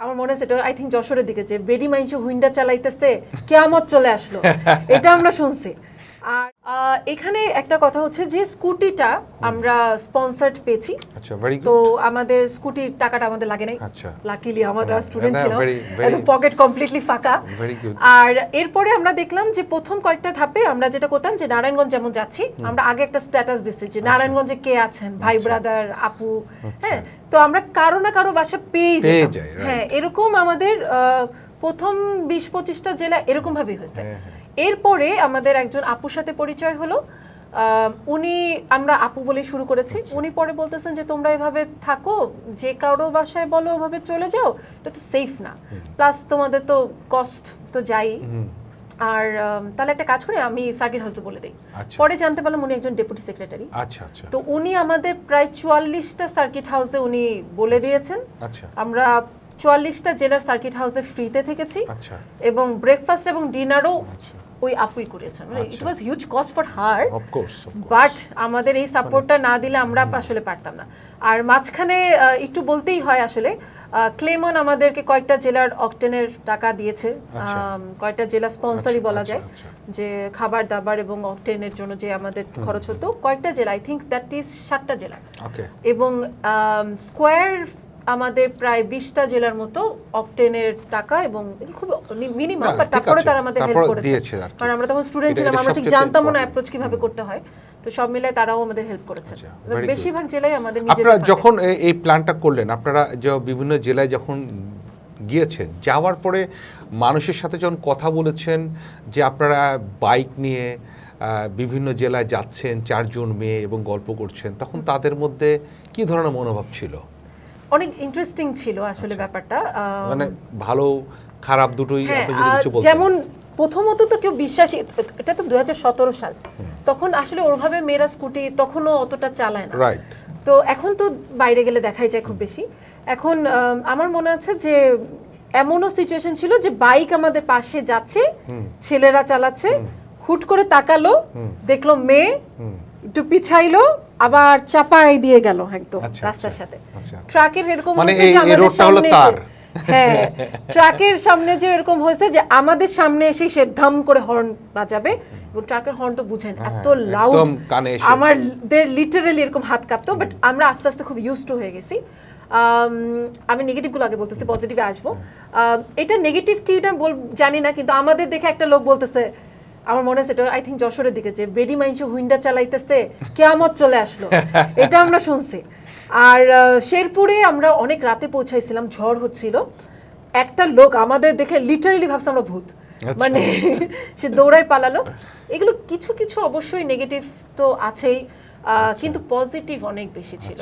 আমার মনে আছে এটা আই থিঙ্ক যশোরের দিকে যে বেডি মাইনসে হুইন্ডা চালাইতেছে কেয়ামত চলে আসলো। এটা আমরা শুনছি। আর এখানে একটা কথা হচ্ছে যে স্কুটিটা আমরা স্পন্সার্ড পেয়েছি। আচ্ছা তো আমাদের স্কুটির টাকাটা আমাদের লাগে নাই। আচ্ছা। লাকিলি আমরা স্টুডেন্ট ছিলাম। পকেট কমপ্লিটলি ফাঁকা। আর এরপরে আমরা দেখলাম যে প্রথম কয়েকটা ধাপে আমরা যেটা করতাম যে নারায়ণগঞ্জ যেমন যাচ্ছি আমরা আগে একটা স্ট্যাটাস দিছি যে নারায়ণগঞ্জে কে আছেন? ভাই ব্রাদার আপু হ্যাঁ? তো আমরা কারও না কারও বাসা পেয়ে যাই, হ্যাঁ এরকম আমাদের আহ, প্রথম বিশ পঁচিশটা জেলা এরকম ভাবেই হয়েছে। হ্যাঁ, হ্যাঁ। এরপরে আমাদের একজন আপুর সাথে পরিচয় হলো। উনি আমরা আপু বলেই শুরু করেছি। আচ্ছা। উনি পরে বলতেছেন যে তোমরা এভাবে থাকো যে কারও বাসায় বলো ওভাবে চলে যাও এটা তো সেফ না। প্লাস তোমাদের তো কস্ট তো যাই আর তাহলে একটা কাজ করে আমি সার্কিট হাউসে বলে দিই। আচ্ছা। পরে জানতে পারলাম উনি একজন ডেপুটি সেক্রেটারি আচ্ছা আচ্ছা। তো উনি আমাদের প্রায় চুয়াল্লিশটা সার্কিট হাউসে উনি বলে দিয়েছেন। আচ্ছা। আমরা চুয়াল্লিশটা জেলার সার্কিট হাউসে ফ্রিতে থেকেছি। এবং ব্রেকফাস্ট এবং ডিনারও ওই আপুই করেছেন। It. Was huge cost for her but আমাদের এই সাপোর্টটা না দিলে আমরা আসলে পারতাম না। আর মাঝখানে একটু বলতেই হয় আসলে ক্লেমন আমাদেরকে কয়েকটা জেলার অকটেনের টাকা দিয়েছে। আচ্ছা। কয়েকটা জেলা স্পন্সরই আচ্ছা, বলা আচ্ছা, যায়। যে খাবার দাবার এবং অকটেনের জন্য যে আমাদের খরচ হতো কয়েকটা জেলা আই থিঙ্ক দ্যাট ইজ সাতটা জেলা। এবং স্কোয়ার আমাদের প্রায় বিশটা জেলার মতো অকটেনের টাকা এবং খুব মিনিমাম বাট তারপরে তারা আমাদের হেল্প করেছে। কারণ আমরা তখন স্টুডেন্ট ছিলাম আমরা ঠিক জানতাম না অ্যাপ্রোচ কীভাবে করতে হয়। তো সব মিলে তারাও আমাদের হেল্প করেছে। আচ্ছা. বেশিরভাগ জেলায় আমাদের আপনারা যখন এই প্ল্যানটা করলেন আপনারা যে বিভিন্ন জেলায় যখন গিয়েছেন যাওয়ার পরে মানুষের সাথে যখন কথা বলেছেন যে আপনারা বাইক নিয়ে বিভিন্ন জেলায় যাচ্ছেন চারজন মেয়ে এবং গল্প করছেন তখন তাদের মধ্যে কি ধরনের মনোভাব ছিল? অনেক ইন্টারেস্টিং ছিল আসলে ব্যাপারটা। মানে ভালো খারাপ দুটোই হ্যাঁ যেমন প্রথমত তো কেউ বিশ্বাসী এটা তো দু সাল। তখন আসলে ওভাবে মেয়েরা স্কুটি তখনও অতটা চালায় না। তো এখন তো বাইরে গেলে দেখাই যায় খুব বেশি। এখন আম, আমার মনে আছে যে এমনও সিচুয়েশন ছিল যে বাইক আমাদের পাশে যাচ্ছে ছেলেরা চালাচ্ছে হুট করে তাকালো দেখল মেয়ে একটু পিছাইলো আবার চাপাই দিয়ে গেল একদম আচ্ছা, রাস্তার আচ্ছা, সাথে। আচ্ছা। ট্রাকের এরকম মানে হয়েছে যে আমাদের সামনে হ্যাঁ ট্রাকের সামনে যে এরকম হয়েছে যে আমাদের সামনে এসে সে ধাম করে হর্ন বাজাবে এবং ট্রাকের হর্ন তো বুঝেন এত হ্যাঁ, লাউড একদম কানে আমাদের লিটারালি এরকম হাত কাঁপতো বাট আমরা আস্তে আস্তে খুব ইউজ টু হয়ে গেছি। আম, নেগেটিভগুলো আগে বলতেছি পজিটিভে আসব। এটা নেগেটিভ কি বল জানি না কিন্তু আমাদের দেখে একটা লোক বলতেছে আমার মনে আছে এটা আই থিঙ্ক যশোরের দিকে যে বেডি মাইনসে হুইন্ডা চালাইতেছে কেয়ামত চলে আসলো। এটা আমরা শুনছি। আর শেরপুরে আমরা অনেক রাতে পৌঁছাইছিলাম ঝড় হচ্ছিল। একটা লোক আমাদের দেখে লিটারালি ভাবছে আমরা ভূত। আচ্ছা। মানে সে দৌড়ায় পালালো। এগুলো কিছু কিছু অবশ্যই নেগেটিভ তো আছেই আহ, কিন্তু পজিটিভ অনেক বেশি ছিল।